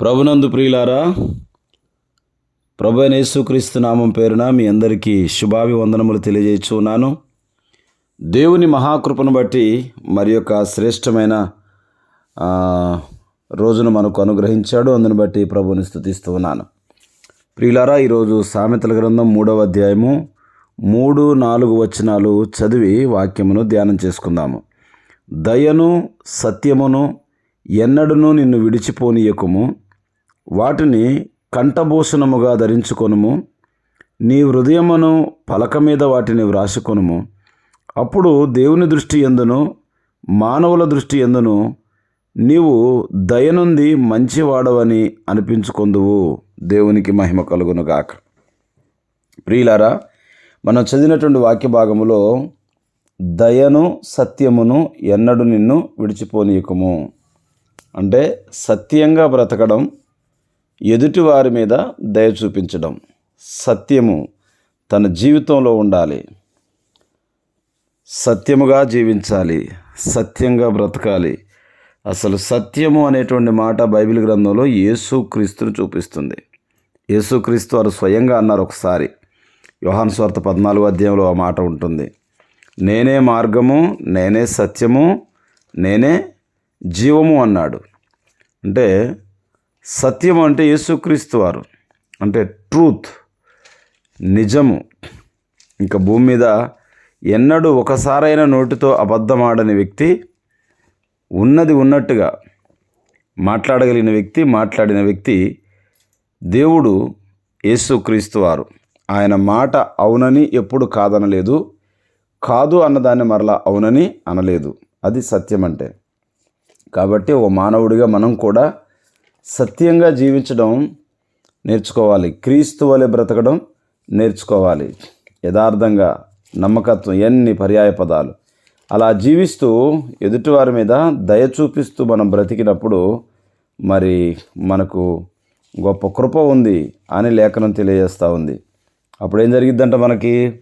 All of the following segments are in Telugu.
ప్రభునందు ప్రియులారా ప్రభు అయిన యేసుక్రీస్తు నామం పేరున మీ అందరికీ శుభాభివందనములు తెలియజేస్తున్నాను దేవుని మహాకృపను బట్టి మరి యొక్క శ్రేష్టమైన రోజును మనకు అనుగ్రహించాడు. అందును బట్టి ప్రభుని స్థుతిస్తూ ఉన్నాను. ప్రియులారా ఈరోజు సామెతల గ్రంథం మూడవ అధ్యాయము మూడు నాలుగు వచనాలు చదివి వాక్యమును ధ్యానం చేసుకుందాము. దయను సత్యమును ఎన్నడును నిన్ను విడిచిపోనీయకుము. వాటిని కంఠభూషణముగా ధరించుకొనుము. నీ హృదయమును పలక మీద వాటిని వ్రాసుకొనుము. అప్పుడు దేవుని దృష్టి ఎందును? మానవుల దృష్టి ఎందును? నీవు దయనుంది మంచివాడవని అనిపించుకొందువు. దేవునికి మహిమ కలుగునుగాక. ప్రియులారా మనం చదివినటువంటి వాక్య భాగములో దయను సత్యమును ఎన్నడు నిన్ను విడిచిపోనీయకము. అంటే సత్యంగా బ్రతకడం ఎదుటి వారి మీద దయ చూపించడం సత్యము తన జీవితంలో ఉండాలి. సత్యముగా జీవించాలి. సత్యంగా బ్రతకాలి. అసలు సత్యము అనేటువంటి మాట బైబిల్ గ్రంథంలో యేసుక్రీస్తును చూపిస్తుంది. యేసుక్రీస్తు వారు స్వయంగా అన్నారు ఒకసారి. యోహాను స్వార్థ పద్నాలుగు అధ్యాయంలో ఆ మాట ఉంటుంది. నేనే మార్గము నేనే సత్యము నేనే జీవము అన్నాడు. అంటే సత్యం అంటే యేసుక్రీస్తు వారు. అంటే ట్రూత్ నిజము. ఇంకా భూమి మీద ఎన్నడూ ఒకసారైన నోటితో అబద్ధమాడని వ్యక్తి ఉన్నది ఉన్నట్టుగా మాట్లాడగలిగిన వ్యక్తి మాట్లాడిన వ్యక్తి దేవుడు యేసుక్రీస్తు వారు. ఆయన మాట అవునని ఎప్పుడు కాదనలేదు కాదు అన్నదాన్ని మరలా అవునని అనలేదు. అది సత్యం అంటే కాబట్టి ఓ మానవుడిగా మనం కూడా సత్యంగా జీవించడం నేర్చుకోవాలి. క్రీస్తు వలె బ్రతకడం నేర్చుకోవాలి. యథార్థంగా నమ్మకత్వం ఎన్ని పర్యాయ పదాలు. అలా జీవిస్తూ ఎదుటివారి మీద దయ చూపిస్తూ మనం బ్రతికినప్పుడు మరి మనకు గొప్ప కృప ఉంది అని లేఖనం తెలియజేస్తూ ఉంది. అప్పుడు ఏం జరిగిద్దంట మనకి?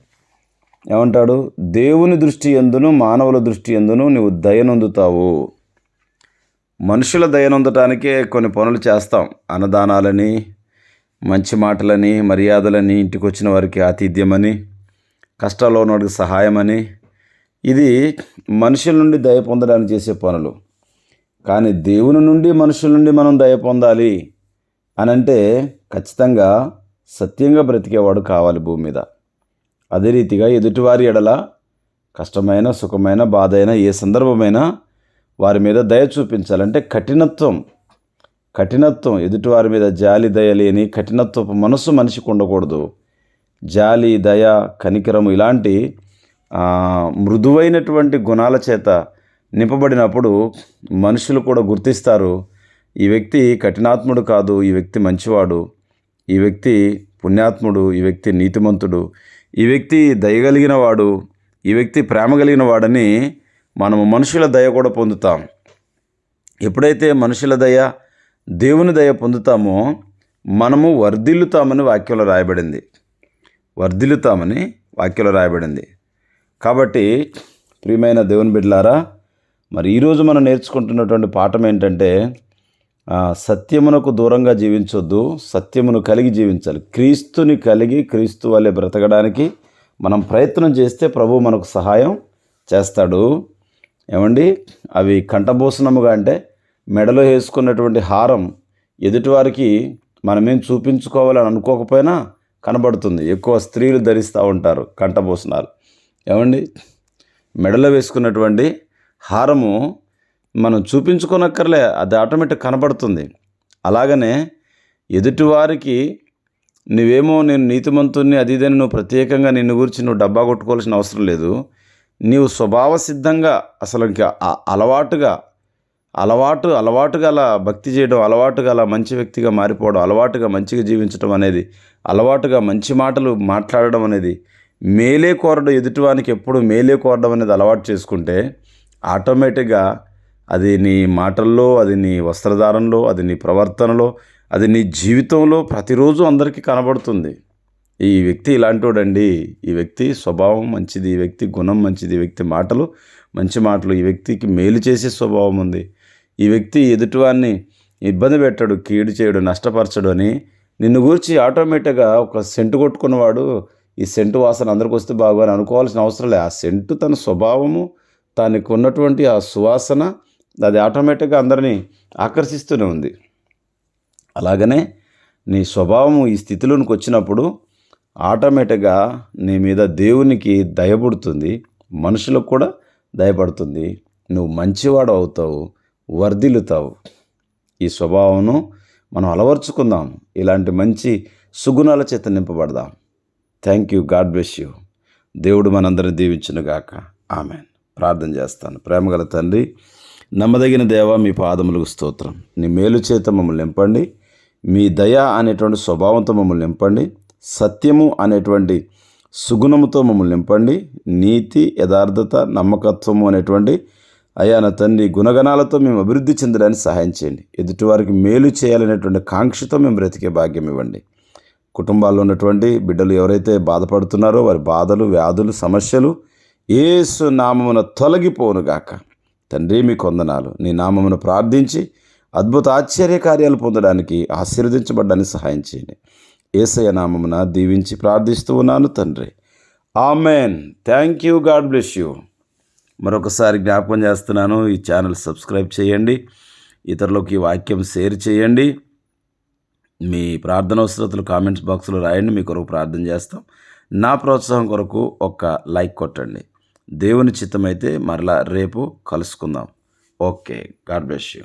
ఏమంటాడు? దేవుని దృష్టి ఎందును మానవుల దృష్టి ఎందును నువ్వు దయనొందుతావు మనుషుల దయనొందటానికే కొన్ని పనులు చేస్తాం. అన్నదానాలని మంచి మాటలని మర్యాదలని ఇంటికి వచ్చిన వారికి ఆతిథ్యమని కష్టాల్లో ఉన్నవాడికి సహాయమని. ఇది మనుషుల నుండి దయ పొందడానికి చేసే పనులు. కానీ దేవుని నుండి మనుషుల నుండి మనం దయ పొందాలి అని అంటే ఖచ్చితంగా సత్యంగా బ్రతికేవాడు కావాలి భూమి మీద. అదే రీతిగా ఎదుటివారి ఎడల కష్టమైన సుఖమైన బాధ అయినా ఏ సందర్భమైనా వారి మీద దయ చూపించాలంటే కఠినత్వం కఠినత్వం ఎదుటివారి మీద జాలి దయ లేని కఠినత్వపు మనస్సు మనిషికి ఉండకూడదు. జాలి దయ కనికరము ఇలాంటి మృదువైనటువంటి గుణాల చేత నింపబడినప్పుడు మనుషులు కూడా గుర్తిస్తారు. ఈ వ్యక్తి కఠినాత్ముడు కాదు ఈ వ్యక్తి మంచివాడు. ఈ వ్యక్తి పుణ్యాత్ముడు ఈ వ్యక్తి నీతిమంతుడు. ఈ వ్యక్తి దయగలిగిన వాడు ఈ వ్యక్తి ప్రేమ కలిగిన వాడని మనము మనుషుల దయ కూడా పొందుతాం. ఎప్పుడైతే మనుషుల దయ దేవుని దయ పొందుతామో మనము వర్ధిల్లుతామని వాక్యంలో రాయబడింది. వర్ధిల్లుతామని వాక్యంలో రాయబడింది. కాబట్టి ప్రియమైన దేవుని బిడ్డలారా మరి ఈరోజు మనం నేర్చుకుంటున్నటువంటి పాఠం ఏంటంటే సత్యమునకు దూరంగా జీవించొద్దు సత్యమును కలిగి జీవించాలి. క్రీస్తుని కలిగి క్రీస్తు వల్లే బ్రతకడానికి మనం ప్రయత్నం చేస్తే ప్రభు మనకు సహాయం చేస్తాడు. ఏమండి? అవి కంఠభూషణముగా అంటే మెడలో వేసుకున్నటువంటి హారం ఎదుటివారికి మనమేం చూపించుకోవాలని అనుకోకపోయినా కనబడుతుంది. ఎక్కువ స్త్రీలు ధరిస్తూ ఉంటారు కంఠభూషణాలు. ఏమండి? మెడలో వేసుకున్నటువంటి హారము మనం చూపించుకోనక్కర్లే అది ఆటోమేటిక్ కనబడుతుంది. అలాగనే ఎదుటివారికి నువ్వేమో నేను నీతిమంతుని అది ఇదని నువ్వు ప్రత్యేకంగా నిన్ను గురించి నువ్వు డబ్బా కొట్టుకోవాల్సిన అవసరం లేదు. నీవు స్వభావ సిద్ధంగా అసలు ఇంకా అలవాటుగా అలవాటు అలవాటుగా అలా భక్తి చేయడం అలవాటుగా అలా మంచి వ్యక్తిగా మారిపోవడం అలవాటుగా మంచిగా జీవించడం అనేది అలవాటుగా మంచి మాటలు మాట్లాడడం అనేది మేలే కోరడం ఎదుటివానికి ఎప్పుడు మేలే కోరడం అనేది అలవాటు చేసుకుంటే ఆటోమేటిక్గా అది నీ మాటల్లో అది నీ వస్త్రధారణలో అది నీ ప్రవర్తనలో అది నీ జీవితంలో ప్రతిరోజు అందరికీ కనబడుతుంది. ఈ వ్యక్తి ఇలాంటివాడండి ఈ వ్యక్తి స్వభావం మంచిది ఈ వ్యక్తి గుణం మంచిది ఈ వ్యక్తి మాటలు మంచి మాటలు ఈ వ్యక్తికి మేలు చేసే స్వభావం ఉంది. ఈ వ్యక్తి ఎదుటివాన్ని ఇబ్బంది పెట్టడు కీడు చేయడు నష్టపరచడు అని నిన్ను గురించి ఆటోమేటిక్గా ఒక సెంటు కొట్టుకున్నవాడు ఈ సెంటు వాసన అందరికి వస్తే బాగు అని అనుకోవాల్సిన అవసరం లేదు ఆ సెంటు తన స్వభావము తనకు ఉన్నటువంటి ఆ సువాసన అది ఆటోమేటిక్గా అందరినీ ఆకర్షిస్తూనే ఉంది. అలాగనే నీ స్వభావము ఈ స్థితిలోనికి వచ్చినప్పుడు ఆటోమేటిక్గా నీ మీద దేవునికి దయపడుతుంది మనుషులకు కూడా దయపడుతుంది నువ్వు మంచివాడు అవుతావు వర్ధిల్లుతావు. ఈ స్వభావంను మనం అలవర్చుకుందాం. ఇలాంటి మంచి సుగుణాల చేత నింపబడదాం. Thank you God bless you దేవుడు మనందరిని దీవించును గాక ఆమె ప్రార్థన చేస్తాను. ప్రేమగల తండ్రి నమ్మదగిన దేవ మీ పాదములకు స్తోత్రం. నీ మేలు చేత మమ్మల్ని నింపండి. మీ దయ అనేటువంటి స్వభావంతో మమ్మల్ని నింపండి. సత్యము అనేటువంటి సుగుణముతో మమ్మల్ని నింపండి. నీతి యథార్థత నమ్మకత్వము అనేటువంటి అయా నా తండ్రి గుణగణాలతో మేము అభివృద్ధి చెందడానికి సహాయం చేయండి. ఎదుటివారికి మేలు చేయాలనేటువంటి కాంక్షతో మేము బ్రతికే భాగ్యం ఇవ్వండి. కుటుంబాల్లో ఉన్నటువంటి బిడ్డలు ఎవరైతే బాధపడుతున్నారో వారి బాధలు వ్యాధులు సమస్యలు ఏసు నామమున తొలగిపోనుగాక. తండ్రి మీ కొందనాలు నీ నామమును ప్రార్థించి అద్భుత ఆశ్చర్య కార్యాలు పొందడానికి ఆశీర్వదించబడ్డానికి సహాయం చేయండి. ఏసయ నామమున దీవించి ప్రార్థిస్తూ ఉన్నాను తండ్రి. Amen. Thank you God bless you మరొకసారి జ్ఞాపకం చేస్తున్నాను ఈ ఛానల్ సబ్స్క్రైబ్ చేయండి ఇతరులకు ఈ వాక్యం షేర్ చేయండి. మీ ప్రార్థన అవసరతలు కామెంట్స్ బాక్స్లో రాయండి మీ కొరకు ప్రార్థన చేస్తాం. నా ప్రోత్సాహం కొరకు ఒక లైక్ కొట్టండి. దేవుని చిత్తమైతే మరలా రేపు కలుసుకుందాం. Okay God bless you